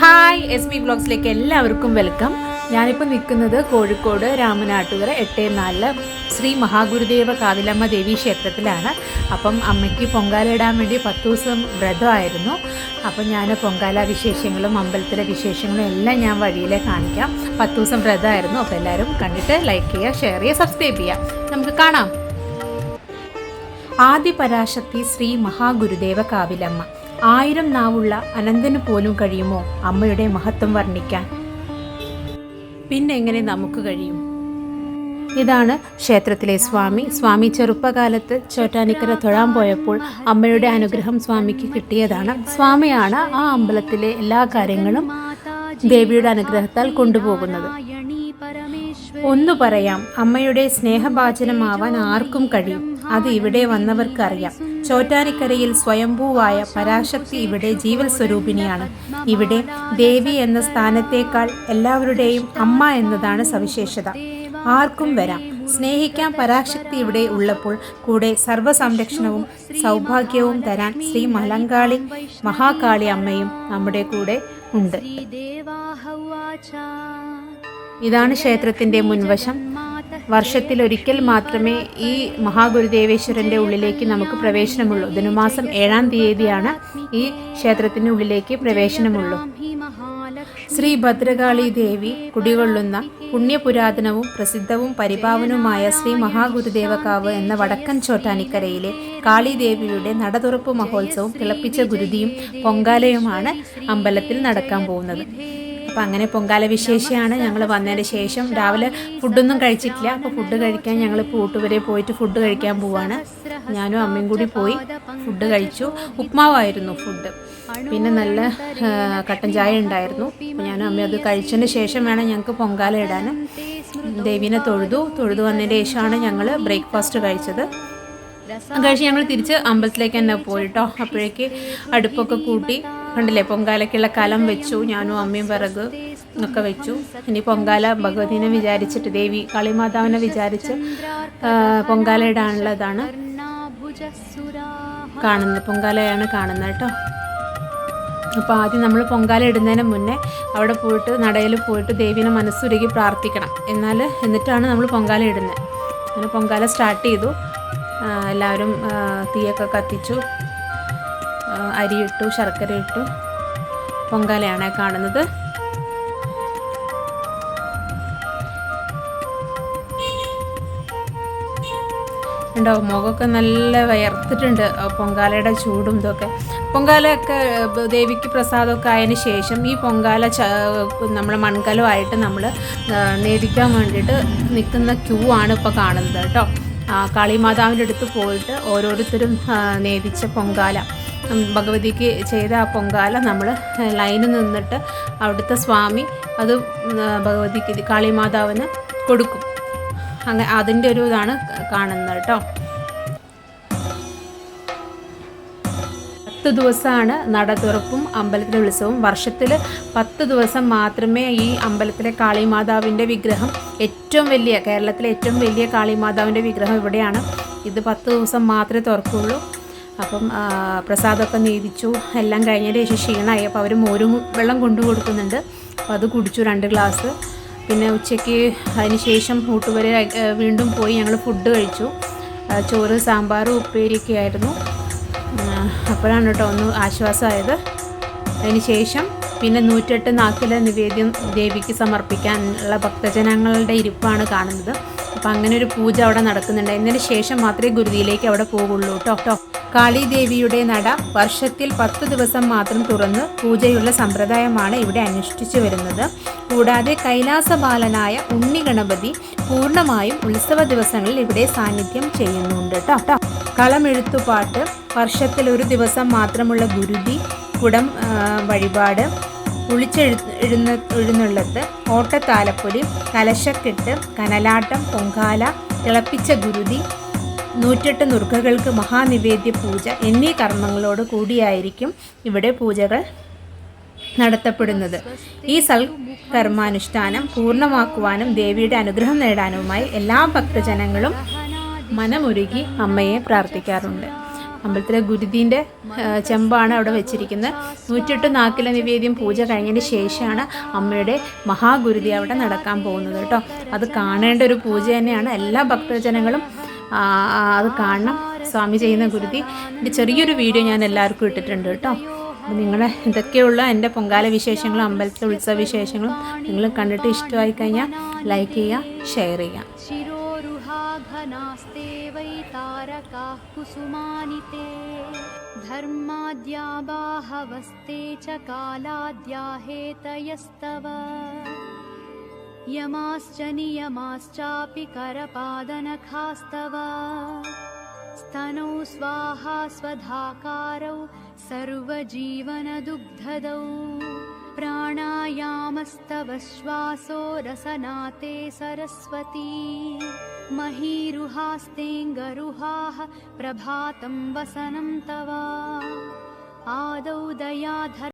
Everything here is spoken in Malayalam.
ഹായ് എസ് ബി ബ്ലോഗ്സിലേക്ക് എല്ലാവർക്കും വെൽക്കം. ഞാനിപ്പോൾ നിൽക്കുന്നത് കോഴിക്കോട് രാമനാട്ടുകര എട്ട് നാലിൽ ശ്രീ മഹാഗുരുദേവ കാതിലമ്മ ദേവി ക്ഷേത്രത്തിലാണ്. അപ്പം അമ്മയ്ക്ക് പൊങ്കാല ഇടാൻ വേണ്ടി പത്ത് ദിവസം വ്രതമായിരുന്നു. അപ്പം ഞാൻ പൊങ്കാല വിശേഷങ്ങളും അമ്പലത്തിലെ വിശേഷങ്ങളും എല്ലാം ഞാൻ വഴിയിലെ കാണിക്കാം. പത്ത് ദിവസം വ്രതമായിരുന്നു. അപ്പോൾ എല്ലാവരും കണ്ടിട്ട് ലൈക്ക് ചെയ്യുക ഷെയർ ചെയ്യുക സബ്സ്ക്രൈബ് ചെയ്യുക. നമുക്ക് കാണാം. ആദിപരാശക്തി ശ്രീ മഹാഗുരുദേവ കാവിലമ്മ. ആയിരം നാവുള്ള അനന്തന് പോലും കഴിയുമോ അമ്മയുടെ മഹത്വം വർണിക്കാൻ? പിന്നെ എങ്ങനെ നമുക്ക് കഴിയും? ഇതാണ് ക്ഷേത്രത്തിലെ സ്വാമി. സ്വാമി ചെറുപ്പകാലത്ത് ചോറ്റാനിക്കര തൊഴാൻ പോയപ്പോൾ അമ്മയുടെ അനുഗ്രഹം സ്വാമിക്ക് കിട്ടിയതാണ്. സ്വാമിയാണ് ആ അമ്പലത്തിലെ എല്ലാ കാര്യങ്ങളും ദേവിയുടെ അനുഗ്രഹത്താൽ കൊണ്ടുപോകുന്നത്. ഒന്നു പറയാം അമ്മയുടെ സ്നേഹഭാചനമാവാൻ ആർക്കും കഴിയും. അത് ഇവിടെ വന്നവർക്ക് അറിയാം ചോറ്റാനിക്കരയിൽ സ്വയംഭൂവായ പരാശക്തി ഇവിടെ ജീവൽ സ്വരൂപിണിയാണ് ഇവിടെ ദേവി എന്ന സ്ഥാനത്തേക്കാൾ എല്ലാവരുടെയും അമ്മ എന്നതാണ് സവിശേഷത. ആർക്കും വരാം. സ്നേഹിക്കാൻ പരാശക്തി ഇവിടെ ഉള്ളപ്പോൾ കൂടെ സർവസംരക്ഷണവും സൗഭാഗ്യവും തരാൻ ശ്രീ മലങ്കാളി മഹാകാളി അമ്മയും നമ്മുടെ കൂടെ ഉണ്ട്. ഇതാണ് ക്ഷേത്രത്തിന്റെ മുൻവശം. വർഷത്തിലൊരിക്കൽ മാത്രമേ ഈ മഹാഗുരുദേവേശ്വരന്റെ ഉള്ളിലേക്ക് നമുക്ക് പ്രവേശനമുള്ളൂ. ധനുമാസം ഏഴാം തീയതിയാണ് ഈ ക്ഷേത്രത്തിന്റെ ഉള്ളിലേക്ക് പ്രവേശനമുള്ളൂ. ശ്രീ ഭദ്രകാളി ദേവി കുടികൊള്ളുന്ന പുണ്യപുരാതനവും പ്രസിദ്ധവും പരിപാവനവുമായ ശ്രീ മഹാഗുരുദേവകാവ് എന്ന വടക്കൻ ചോറ്റാനിക്കരയിലെ കാളിദേവിയുടെ നടതുറപ്പ് മഹോത്സവം തിളപ്പിച്ച ഗുരുതിയും പൊങ്കാലയുമാണ് അമ്പലത്തിൽ നടക്കാൻ പോകുന്നത്. അപ്പോൾ അങ്ങനെ പൊങ്കാല വിശേഷമാണ് ഞങ്ങൾ വന്നതിന് ശേഷം. രാവിലെ ഫുഡൊന്നും കഴിച്ചിട്ടില്ല. അപ്പോൾ ഫുഡ് കഴിക്കാൻ ഞങ്ങൾ കൂട്ടുവരെ പോയിട്ട് ഫുഡ് കഴിക്കാൻ പോവാണ്. ഞാനും അമ്മയും കൂടി പോയി ഫുഡ് കഴിച്ചു. ഉപ്മാവായിരുന്നു ഫുഡ്. പിന്നെ നല്ല കട്ടൻ ചായ ഉണ്ടായിരുന്നു. അപ്പോൾ ഞാനും അമ്മയും അത് കഴിച്ചതിന് ശേഷം വേണം ഞങ്ങൾക്ക് പൊങ്കാല ഇടാൻ ദേവീനെ തൊഴുതു. തൊഴുതു വന്നതിന് ശേഷമാണ് ഞങ്ങൾ ബ്രേക്ക്ഫാസ്റ്റ് കഴിച്ചത്. കഴിച്ച് ഞങ്ങൾ തിരിച്ച് അമ്പലത്തിലേക്ക് തന്നെ പോയിട്ടോ. അപ്പോഴേക്ക് അടുപ്പൊക്കെ കൂട്ടി കണ്ടില്ലേ പൊങ്കാലയ്ക്കുള്ള കലം വെച്ചു ഞാനും അമ്മയും വിറക് ഒക്കെ വെച്ചു. ഇനി പൊങ്കാല ഭഗവതിനെ വിചാരിച്ചിട്ട് ദേവി കാളിമാതാവിനെ വിചാരിച്ച് പൊങ്കാല ഇടാനുള്ളതാണ് കാണുന്നത്. പൊങ്കാലയാണ് കാണുന്നത് കേട്ടോ. അപ്പോൾ ആദ്യം നമ്മൾ പൊങ്കാല ഇടുന്നതിന് മുന്നേ അവിടെ പോയിട്ട് നടയിൽ പോയിട്ട് ദേവീനെ മനസ്സുരുകി പ്രാർത്ഥിക്കണം. എന്നാൽ എന്നിട്ടാണ് നമ്മൾ പൊങ്കാല ഇടുന്നത്. അങ്ങനെ പൊങ്കാല സ്റ്റാർട്ട് ചെയ്തു. എല്ലാവരും തീയൊക്കെ കത്തിച്ചു. അരിയിട്ടു ശർക്കര ഇട്ടു പൊങ്കാലയാണ് കാണുന്നത്. ഉണ്ടോ മുഖമൊക്കെ നല്ല വയർത്തിട്ടുണ്ട്. പൊങ്കാലയുടെ ചൂടും ഇതൊക്കെ. പൊങ്കാലയൊക്കെ ദേവിക്ക് പ്രസാദമൊക്കെ ആയതിനു ശേഷം ഈ പൊങ്കാല നമ്മൾ മൺകലമായിട്ട് നമ്മൾ നേദിക്കാൻ വേണ്ടിയിട്ട് നിൽക്കുന്ന ക്യൂ ആണ് ഇപ്പോൾ കാണുന്നത് കേട്ടോ. കാളിമാതാവിന്റെ അടുത്ത് പോയിട്ട് ഓരോരുത്തരും നേദിച്ച പൊങ്കാല. ഭഗവതിക്ക് ചെയ്ത ആ പൊങ്കാല നമ്മൾ ലൈനിൽ നിന്നിട്ട് അവിടുത്തെ സ്വാമി അത് ഭഗവതിക്ക് കാളിമാതാവിന് കൊടുക്കും. അങ്ങനെ അതിന്റെ ഒരു ഇതാണ് കാണുന്നത് കേട്ടോ. പത്ത് ദിവസമാണ് നട തുറപ്പും അമ്പലത്തിലെ ഉത്സവം വർഷത്തിൽ പത്ത് ദിവസം മാത്രമേ ഈ അമ്പലത്തിലെ കാളിമാതാവിന്റെ വിഗ്രഹം ഏറ്റവും വലിയ കേരളത്തിലെ ഏറ്റവും വലിയ കാളിമാതാവിന്റെ വിഗ്രഹം ഇവിടെയാണ്. ഇത് പത്ത് ദിവസം മാത്രമേ തുറക്കുള്ളൂ. അപ്പം പ്രസാദമൊക്കെ നീതിച്ചു എല്ലാം കഴിഞ്ഞതിന് ശേഷം ക്ഷീണമായി. അപ്പോൾ അവർ മോരും വെള്ളം കൊണ്ടു കൊടുക്കുന്നുണ്ട്. അപ്പോൾ അത് കുടിച്ചു രണ്ട് ഗ്ലാസ്. പിന്നെ ഉച്ചയ്ക്ക് അതിന് ശേഷം ഏഹ്, വീണ്ടും പോയി ഞങ്ങൾ ഫുഡ് കഴിച്ചു. ചോറ് സാമ്പാർ ഉപ്പേരിയൊക്കെ ആയിരുന്നു. അപ്പോഴാണ് കേട്ടോ ഒന്ന് ആശ്വാസമായത്. അതിന് ശേഷം പിന്നെ നൂറ്റെട്ട് നാക്കിലെ നിവേദ്യം ദേവിക്ക് സമർപ്പിക്കാനുള്ള ഭക്തജനങ്ങളുടെ ഇരിപ്പാണ് കാണുന്നത്. അപ്പം അങ്ങനെ ഒരു പൂജ അവിടെ നടക്കുന്നുണ്ട്. എന്നതിന് ശേഷം മാത്രമേ ഗുരുതിയിലേക്ക് അവിടെ പോകുള്ളൂ കേട്ടോ കേട്ടോ. കാളി ദേവിയുടെ നട വർഷത്തിൽ പത്തു ദിവസം മാത്രം തുറന്ന് പൂജയുള്ള സമ്പ്രദായമാണ് ഇവിടെ അനുഷ്ഠിച്ചു വരുന്നത്. കൂടാതെ കൈലാസബാലനായ ഉണ്ണി ഗണപതി പൂർണമായും ഉത്സവ ദിവസങ്ങളിൽ ഇവിടെ സാന്നിധ്യം ചെയ്യുന്നുണ്ട് കേട്ടോ. കളമെഴുത്തുപാട്ട് വർഷത്തിൽ ഒരു ദിവസം മാത്രമുള്ള ഗുരുതി കുടം വഴിപാട് ഒളിച്ചെഴുന്ന എഴുന്ന എഴുന്നള്ളത്ത് ഓട്ടത്താലപ്പൊലി കലശക്കെട്ട് കനലാട്ടം പൊങ്കാല തിളപ്പിച്ച ഗുരുതി നൂറ്റെട്ട് നുറുക്കകൾക്ക് മഹാനിവേദ്യ പൂജ എന്നീ കർമ്മങ്ങളോട് കൂടിയായിരിക്കും ഇവിടെ പൂജകൾ നടത്തപ്പെടുന്നത്. ഈ സൽകർമാനുഷ്ഠാനം പൂർണമാക്കുവാനും ദേവിയുടെ അനുഗ്രഹം നേടാനുമായി എല്ലാ ഭക്തജനങ്ങളും മനമൊരുക്കി അമ്മയെ പ്രാർത്ഥിക്കാറുണ്ട്. അമ്പലത്തിലെ ഗുരുതിന്റെ ചെമ്പാണ് അവിടെ വെച്ചിരിക്കുന്നത്. നൂറ്റെട്ട് നാക്കിലെ നിവേദ്യം പൂജ കഴിഞ്ഞതിന് ശേഷമാണ് അമ്മയുടെ മഹാഗുരുതി അവിടെ നടക്കാൻ പോകുന്നത് കേട്ടോ. അത് കാണേണ്ട ഒരു പൂജ തന്നെയാണ്. എല്ലാ ഭക്തജനങ്ങളും അത് കാണണം സ്വാമി ചെയ്യുന്ന ഗുരുതി എൻ്റെ ചെറിയൊരു വീഡിയോ ഞാൻ എല്ലാവർക്കും ഇട്ടിട്ടുണ്ട് കേട്ടോ അപ്പോൾ നിങ്ങൾ ഇതൊക്കെയുള്ള എൻ്റെ പൊങ്കാല വിശേഷങ്ങളും അമ്പലത്തിലെ ഉത്സവ വിശേഷങ്ങളും നിങ്ങൾ കണ്ടിട്ട് ഇഷ്ടമായി കഴിഞ്ഞാൽ ലൈക്ക് ചെയ്യുക ഷെയർ ചെയ്യുക शिरोरुहाघनास्ते वै तारकाः कुसुमानि ते धर्माद्या बाहवस्ते च कालाद्या हेतयस्तव यमाश्च नियमाश्चापि करपादनखास्तव। स्तनौ स्वाहा स्वधाकारौ सर्वजीवनदुग्धदौ। प्राणायामस्तव श्वासो रसनाते सरस्वती। महीरुहास्तेऽङ्गरुहाः प्रभातं वसनं तव। आदौ दयाधर